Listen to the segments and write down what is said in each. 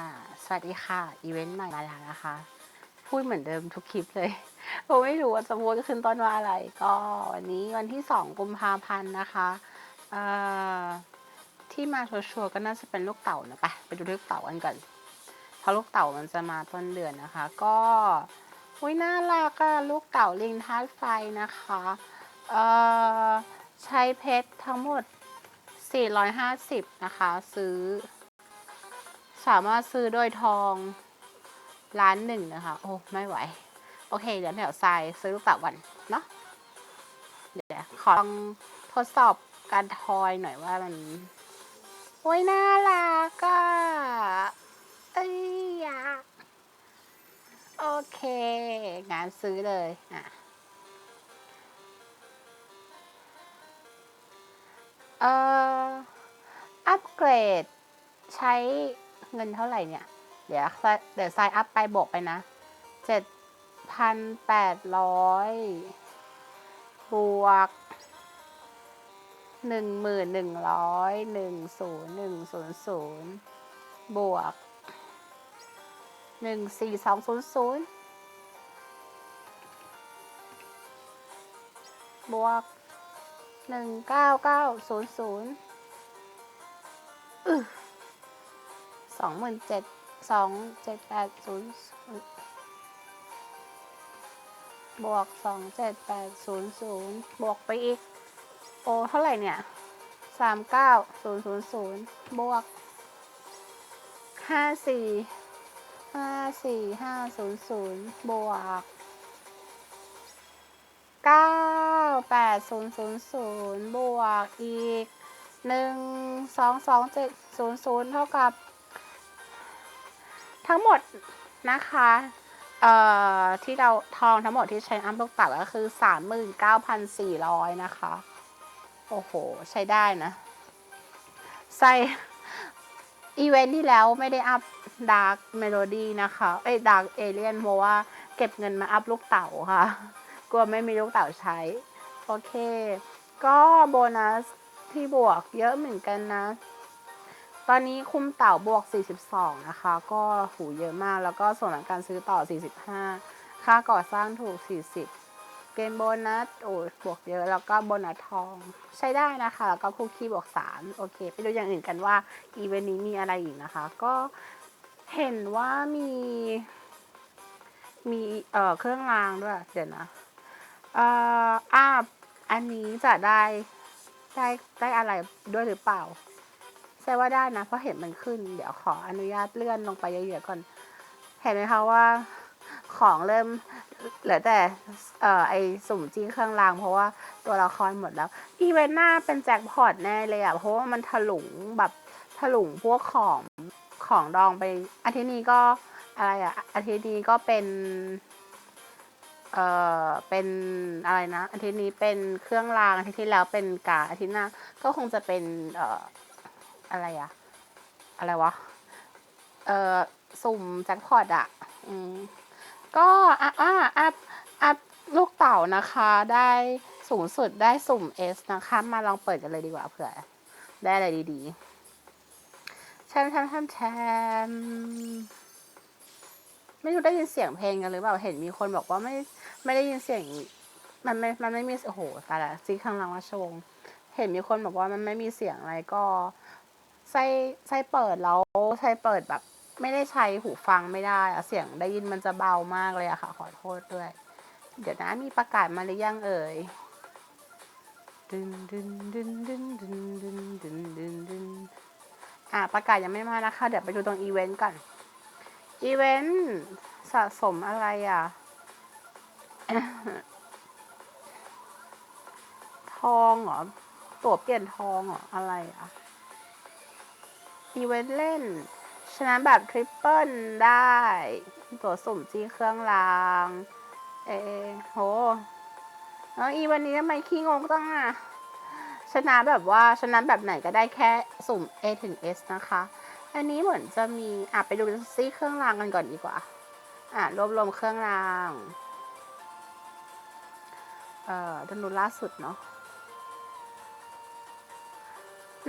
อ่าสวัสดีค่ะ อีเวนต์ใหม่มาแล้วนะคะ พูดเหมือนเดิมทุกคลิปเลยผมไม่รู้ว่าจะพูดขึ้นต้นว่าอะไร ก็วันนี้วันที่สองกุมภาพันธ์นะคะเอ่อที่มาชัวร์ก็น่าจะเป็นลูกเต่านะไปไปดูลูกเต่ากันก่อนเพราะลูกเต่ามันจะมาต้นเดือนนะคะ ก็อุ้ยน่ารักอะลูกเต่าลิงธาตุไฟนะคะเอ่อใช้เพชรทั้งหมด 450 นะคะ ซื้อ สามารถซื้อโดยทองร้านหนึ่งนะคะ โอ้ไม่ไหว โอเค เดี๋ยวแถวทรายซื้อลูกเต๋าก่อนเนาะเดี๋ยวขอลองทดสอบการทอยหน่อยว่ามัน โอ้ยน่ารักอะเอ้ยอยากโอเค งานซื้อเลยอะเอ่ออัปเกรดใช้ เงินเท่าไหร่เนี่ย เดี๋ยวเดี๋ยวไซน์อัพไปบวกไปนะเจ็ดพันแปดร้อยบวกหนึ่งหมื่นหนึ่งร้อยหนึ่งศูนย์หนึ่งศูนย์ศูนย์บวกหนึ่งสี่สองศูนย์ศูนย์บวกหนึ่งเก้าเก้าศูนย์ศูนย์ สองหมื่นเจ็ดสองเจ็ดแปดศูนย์บวกสองเจ็ดแปดศูนย์ศูนย์บวกไปอีก โอเท่าไหร่เนี่ยสามเก้าศูนย์ศูนย์ศูนย์บวกห้าสี่ห้าสี่ห้าศูนย์ศูนย์บวกเก้าแปดศูนย์ศูนย์ศูนย์บวกอีกหนึ่งสองสองเจ็ดศูนย์ศูนย์เท่ากับ ทั้งหมดนะคะเอ่อที่เราทองทั้งหมดที่ใช้อัพลูกเต่าก็คือสามหมื่นเก้าพันสี่ร้อยนะคะ โอ้โห ใช้ได้นะ ใส่อีเวนท์ที่แล้วไม่ได้อัพดาร์กเมโลดี้นะคะเอ้ดาร์กเอเลียนเพราะว่าเก็บเงินมาอัพลูกเต่าค่ะ กลัวไม่มีลูกเต่าใช้ โอเค ก็โบนัสที่บวกเยอะเหมือนกันนะ ตอนนี้คุมเต่าบวก 42 นะคะ ก็หูเยอะมาก แล้วก็ส่วนของการซื้อต่อ 45 ค่าก่อสร้างถูก 40 เกมโบนัสโอ้บวกเยอะ แล้วก็โบนัสทอง ใช้ได้นะคะ แล้วก็คุกกี้บวก 3 โอเค ไปดูอย่างอื่นกันว่า อีเวนต์นี้มีอะไรอีกนะคะ ก็เห็นว่ามีมีเอ่อเครื่องรางด้วย เดี๋ยวนะเอ่ออาอันนี้จะได้ได้ได้อะไรด้วยหรือเปล่า แช่ว่าได้นะเพราะเห็นมันขึ้น เดี๋ยวขออนุญาตเลื่อนลงไปเยอะๆก่อน เห็นไหมคะว่าของเริ่มเหลือแต่เอ่อไอสุ่มจี้เครื่องราง เพราะว่าตัวละครหมดแล้ว อีเวนต์หน้าเป็นแจ็คพอตแน่เลยอะเพราะว่ามันถลุงแบบถลุงพวกของของดองไปอาทิตย์นี้ก็อะไรอะอาทิตย์นี้ก็เป็นเอ่อเป็นอะไรนะอาทิตย์นี้เป็นเครื่องรางอาทิตย์ที่แล้วเป็นกาอาทิตย์หน้าก็คงจะเป็นเอ่อ อะไรอะอะไรวะ เอ่อ สุ่มแจ็คพอตอะอืมก็อะอะอัพอัพลูกเต่านะคะ ได้สูงสุดได้สุ่ม S นะคะ มาลองเปิดกันเลยดีกว่าเผื่อ ได้อะไรดีๆแชมแชมแชมแชมไม่รู้ได้ยินเสียงเพลงกันหรือเปล่า เห็นมีคนบอกว่าไม่ไม่ได้ยินเสียง มันไม่ มันไม่มี โอ้โหตายละซีข้างหลังราชวง เห็นมีคนบอกว่ามันไม่มีเสียงอะไรก็ ใช้ใช้เปิดแล้วใช้เปิดแบบ ไม่ได้ใช้หูฟังไม่ได้อะเสียงได้ยินมันจะเบามากเลยอะค่ะ ขอโทษด้วย เดี๋ยวนะมีประกาศมาหรือยังเอ่ยดึนดึนดึนดึนดึนดึนดึนดึนดึนอะประกาศยังไม่มานะคะ เดี๋ยวไปดูตรงอีเวนต์ก่อน อีเวนต์สะสมอะไรอะ ทองเหรอ ตั๋วเปลี่ยนทองเหรอ อะไรอะ อีเวนต์เล่น ชนะแบบทริปเปิลได้ ตัวสุ่มจี้เครื่องราง เอโหแล้วอีวันนี้ทำไมขี้งงตั้งอะ ชนะแบบว่าชนะแบบไหนก็ได้แค่สุ่ม A ถึง S นะคะ อันนี้เหมือนจะมี อะ ไปดูซี่เครื่องรางกันก่อนดีกว่า อะ รวบรวมเครื่องราง เอ่อดนูล่าสุดเนาะ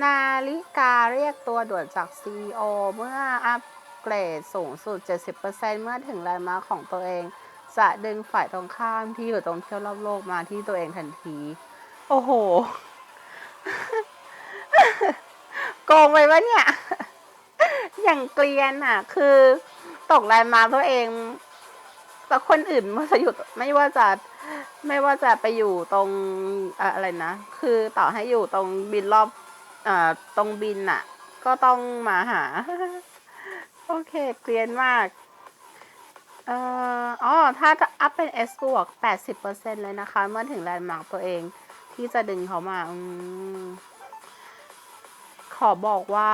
นาฬิกาเรียกตัวด่วนจาก CEO เมื่ออัพเกรดสูงสุด 70%เมื่อถึงแลนด์มาร์คของตัวเอง จะดึงฝ่ายตรงข้ามที่อยู่ตรงเที่ยวรอบโลกมาที่ตัวเองทันที โอ้โห โกงไปวะเนี่ย อย่างเกลียนอะ คือตกแลนด์มาร์คตัวเอง แต่คนอื่นม่ว่าจะอยู่ไม่ว่าจะไม่ว่าจะไปอยู่ตรงอะอะไรนะ คือต่อให้อยู่ตรงบินรอบ อ่าตรงบินอะก็ต้องมาหา โอเคเกลียนมากเอ่ออ๋อถ้าอัพเป็น S บวก80%เลยนะคะ เมื่อถึงแลนด์มาร์กตัวเองที่จะดึงเขามาอมขอบอกว่า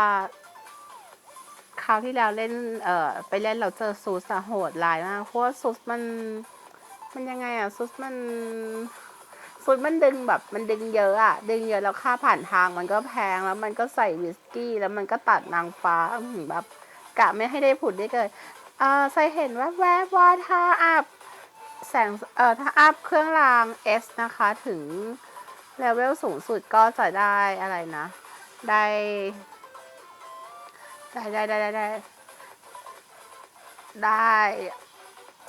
คราวที่แล้วเล่น เอ่อ ไปเล่นเราเจอซูสโหดร้ายมาก เพราะว่าซูสมัน มันยังไงอะซูสมัน ซูสมันดึงแบบมันดึงเยอะอะดึงเยอะแล้วค่าผ่านทางมันก็แพงแล้วมันก็ใส่วิสกี้ แล้วมันก็ตัดนางฟ้าแบบกะไม่ให้ได้ผุดได้เกิดเอ่อใส่เห็นว่าแวบๆว่าถ้าอัพแสงเอ่อถ้าอัพเครื่องราง S นะคะ ถึงเลเวลสูงสุดก็จะได้อะไรนะ ได้ได้ได้ได้ได้ได้ได้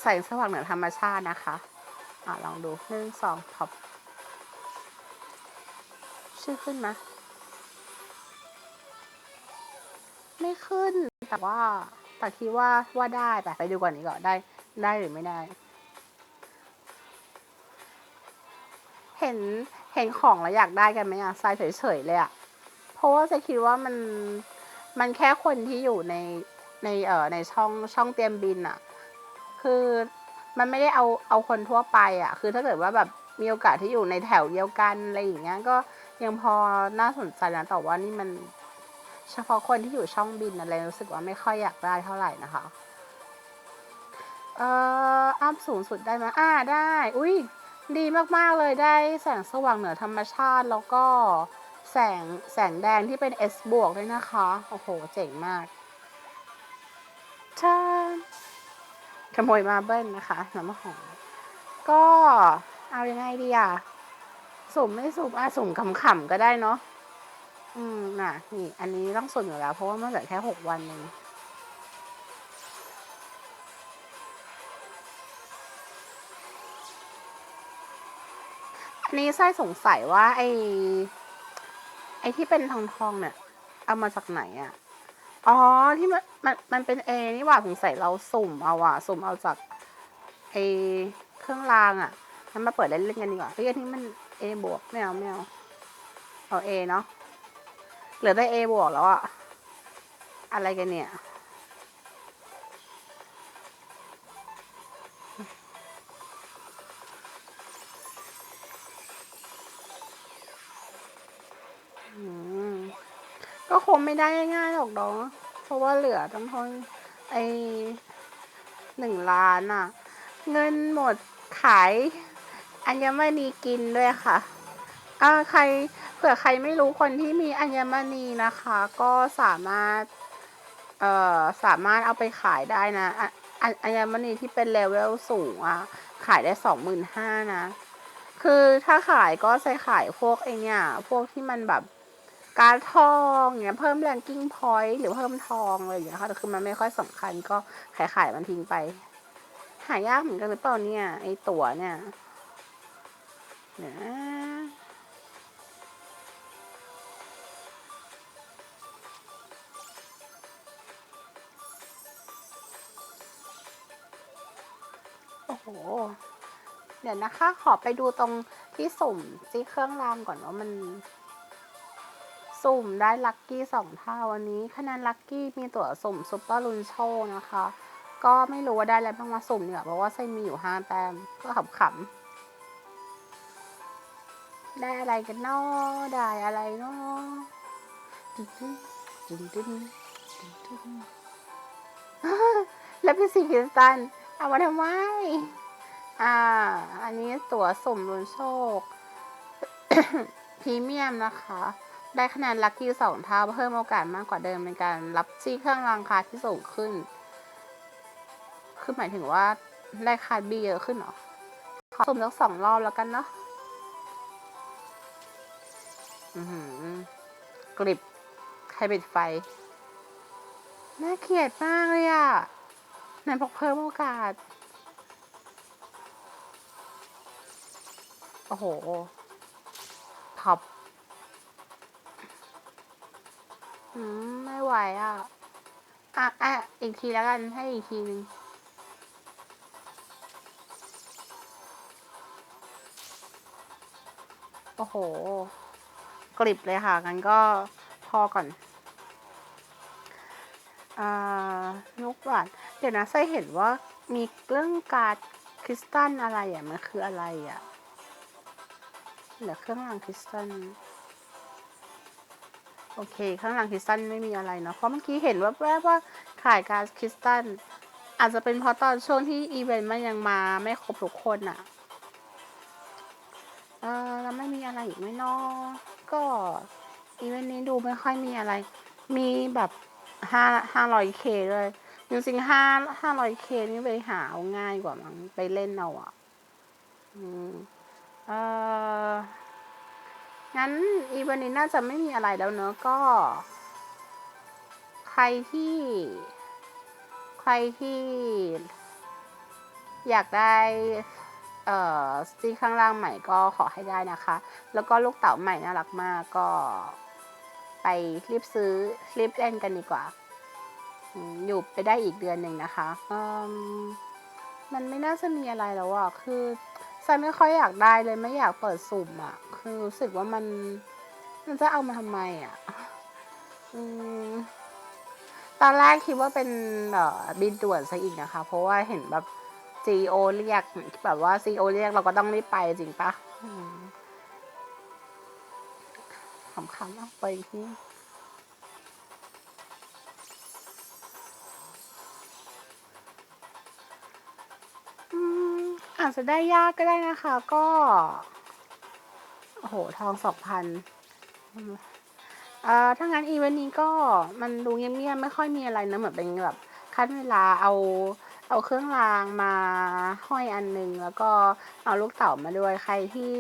แสงสว่างเหนือธรรมชาตินะคะ อะ ลองดูหนึ่งสองท็อป ชื่อขึ้นไหมไม่ขึ้น แต่ว่าแต่คิดว่าว่าได้ไปไปดูก่อนนี้ก่อนได้ ได้หรือไม่ได้ เห็นเห็นของแล้วอยากได้กันไหมอะทรายเฉยๆเลยอะเพราะว่าจะคิดว่ามันมันแค่คนที่อยู่ในในเอ่อในช่องช่องเตรียมบินอะคือมันไม่ได้เอาเอาคนทั่วไปอะคือถ้าเกิดว่าแบบมีโอกาสที่อยู่ในแถวเดียวกันอะไรอย่างเงี้ยก็ ยังพอน่าสนใจนะแต่ว่านี่มันเฉพาะคนที่อยู่ช่องบินอะไรรู้สึกว่าไม่ค่อยอยากได้เท่าไหร่นะคะเอ่ออัพสูงสุดได้ไหมอ่าได้ อุ้ยดีมากๆเลยได้แสงสว่างเหนือธรรมชาติแล้วก็แสงแสงแดงที่เป็น S บวกด้วยนะคะ โอ้โห เจ๋งมากช่าขโมยมาเบิ้ลนะคะน้ำหอมก็เอายังไงดีอะ สุ่มไม่สุ่มอะสุ่มขำๆก็ได้เนาะอืมน่ะ นี่ อันนี้ต้องสุ่มอยู่แล้ว เพราะว่ามันเหลือแค่หกวันเองอันนี้ไส้สงสัยว่า ไอ้ไอ้ที่เป็นทองทองเนี่ย เอามาจากไหนอะ่ะอ๋อที่มันมันมันเป็นเอนี่หว่าสงสัยเราสุ่มเอาอะสุ่มเอาจากไอเครื่องรางอะ่ะงั้นมาเปิดเล่นเล่นกันดีกว่าเฮ้ยอันนี้มัน เอบวกไม่เอาไม่เอาเอาเอเนาะเหลือได้ A บวกแล้วอะอะไรกันเนี่ยก็คงไม่ได้ง่ายๆหรอกเนาะเพราะว่าเหลือตั้งเท่าไอหนึ่งล้านอะเงินหมดขาย อัญมณีกินด้วยค่ะอ่าใครเผื่อใครไม่รู้คนที่มีอัญมณีนะคะ ก็สามารถเอ่อสามารถเอาไปขายได้นะอัญมณีที่เป็นเลเวลสูงอะขายได้สองหมื่นห้านะ คือถ้าขายก็ใช้ขายพวกไอเนี่ยพวกที่มันแบบการทองเนี่ยเพิ่มแรงกิ้งพอยต์หรือเพิ่มทองอะไรอย่างเงี้ยค่ะแต่คือมันไม่ค่อยสำคัญก็ขายขายมันทิ้งไป หายากเหมือนกันหรือเปล่าเนี่ยไอตั๋วเนี่ย นะโอ้โห เดี๋ยวนะคะ ขอไปดูตรงที่สุ่มที่เครื่องรางก่อนว่ามันสุ่มได้ลัคกี้สองเท่าวันนี้คะแนนลัคกี้มีตั๋วสุ่มซุปเปอร์ลุนโชนะคะ ก็ไม่รู้ว่าได้อะไรบ้างมาสุ่มดีกว่าเพราะว่าไส้มีอยู่ห้าแต้มก็ขำๆ ได้อะไรกันเนาะได้อะไรเนาะดึงดึงดึงดึงดึงดึงแล้วพี่ซีคริสตันเอามาทำไมอ่า อันนี้ตั๋วสมลุนโชคพรีเมียมนะคะ ได้คะแนนลัคกี้สองเท่าเพิ่มโอกาสมากกว่าเดิมในการรับซี่เครื่องรางคาที่สูงขึ้น คือหมายถึงว่าได้คาร์ดบีเยอะขึ้นเหรอ ขอสมสักสองรอบแล้วกันเนาะ กริบใครปิดไฟ น่าเกลียดมากเลยอะไหนบอกเพิ่มโอกาส โอ้โหท็อปอืมไม่ไหวอะ อะอะอีกทีแล้วกันให้อีกทีหนึ่งโอ้โห กริบเลยค่ะงั้นก็พอก่อนอ่าลูกหวานเดี๋ยวนะไซเห็นว่ามีเรื่องการ์ดคริสตัลอะไรอะมันคืออะไรอะเหลือเครื่องรางคริสตัลโอเคข้างหลังคริสตัลไม่มีอะไรเนาะเพราะเมื่อกี้เห็นว่าแวบว่าขายการคริสตัลอาจจะเป็นเพราะตอนช่วงที่อีเวนต์มันยังมาไม่ครบทุกคนอะ เออแล้วไม่มีอะไรอีกไหมเนาะก็อีเวนต์นี้ดูไม่ค่อยมีอะไร มีแบบห้าห้าร้อยเคเลยจริงๆห้าห้าร้อยเคนี่ไปหาเอาง่ายกว่ามั้งไปเล่นเอาอะ อืมเอองั้นอีเวันนี้น่าจะไม่มีอะไรแล้วเนอะก็ ใครที่ ใครที่ อยากได้ เอ่อสติกข้างล่างใหม่ก็ขอให้ได้นะคะ แล้วก็ลูกเต๋าใหม่น่ารักมากก็ ไปรีบซื้อรีบเล่นกันดีกว่าอยู่ไปได้อีกเดือนหนึ่งนะคะมมันไม่น่าจะมีอะไรแล้วอะคือไซไม่ค่อยอยากได้เลยไม่อยากเปิดสุ่มอะคือรู้สึกว่ามันมันจะเอามาทำไมอะอืมตอนแรกคิดว่าเป็นบินด่วนซะอีกนะคะ เพราะว่าเห็นแบบ ซีโอเรียกแบบว่าซีโอเรียกเราก็ต้องรีบไปจริงปะขำๆเอาไปอีกทีอืมอาจจะได้ยากก็ได้นะคะ ก็ โอ้โห ทองสองพันเอ่อถ้างั้นอีเวนต์นี้ก็มันดูเงียบๆไม่ค่อยมีอะไรนะเหมือนเป็นแบบขั้นเวลาเอา เอาเครื่องรางมาห้อยอันหนึ่งแล้วก็เอาลูกเต๋ามาด้วยใครที่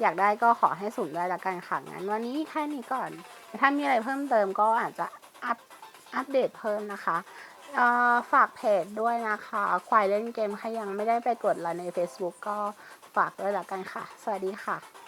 อยากได้ก็ขอให้สุ่มได้ละกันค่ะงั้นวันนี้แค่นี้ก่อน ถ้ามีอะไรเพิ่มเติมก็อาจจะอัปอัปเดตเพิ่มนะคะฝากเพจด้วยนะคะ ควายเล่นเกมใครยังไม่ได้ไปกดไลค์ใน Facebook ก็ฝากด้วยละกันค่ะ สวัสดีค่ะ